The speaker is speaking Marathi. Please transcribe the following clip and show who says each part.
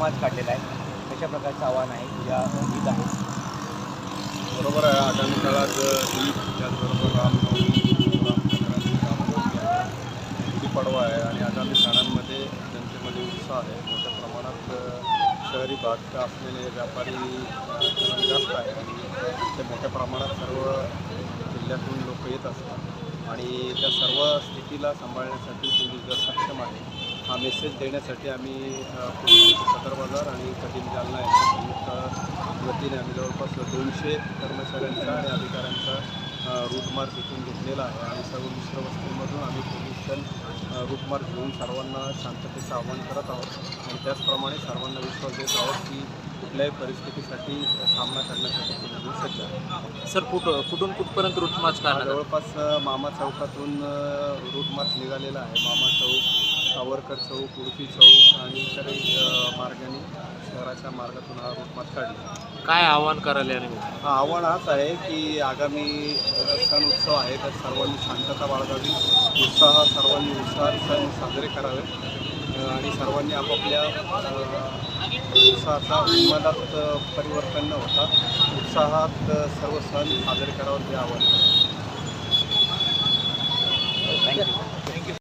Speaker 1: समाज काढलेला आहे कशा प्रकारचं आव्हान आहे तुझ्या गीत आहे
Speaker 2: बरोबर आहे आगामी काळात ईद त्याचबरोबर रामनवमी पडवा आहे आणि आगामी सणांमध्ये जनतेमध्ये उत्साह आहे मोठ्या प्रमाणात शहरी भाग असलेले व्यापारी जास्त आहे आणि ते मोठ्या प्रमाणात सर्व जिल्ह्यातून लोक येत असतात आणि त्या सर्व स्थितीला सांभाळण्यासाठी तुम्ही जर सक्षम आहे हा मेसेज देण्यासाठी आम्ही पोलीस सदर बाजार आणि कठीण जालना यांच्या संयुक्त वतीने आम्ही जवळपास दोनशे कर्मचाऱ्यांचा आणि अधिकाऱ्यांचा रूट मार्च इथून घेतलेला आहे. आणि सर्व मिश्र वस्तूंमध्ये मार्च घेऊन सर्वांना शांततेचं आवाहन करत आहोत. आणि त्याचप्रमाणे सर्वांना विश्वास देत आहोत की कुठल्याही परिस्थितीसाठी सामना करण्यासाठी दल सज्ज आहे
Speaker 3: सर कुठ कुठून कुठपर्यंत रूट मार्च
Speaker 2: हा
Speaker 3: काढणार
Speaker 2: जवळपास मामा चौकातून अ, रूट मार्च निघालेला आहे. मामा चौक सावरकर चौक उडपी चौक आणि इतरही मार्गाने शहराच्या मार्गातून हा रूट मार्च काढला
Speaker 3: काय आव्हान करायला या निमित्तानं?
Speaker 2: हा आव्हान हाच आहे की आगामी सण उत्सव आहे तर सर्वांनी शांतता बाळगावी उत्साह सर्वांनी उत्साहात सण साजरे करावे आणि सर्वांनी आपापल्या उत्साहाचा उन्मादात परिवर्तन न होता उत्साहात सर्व सण साजरे करावे हे आव्हान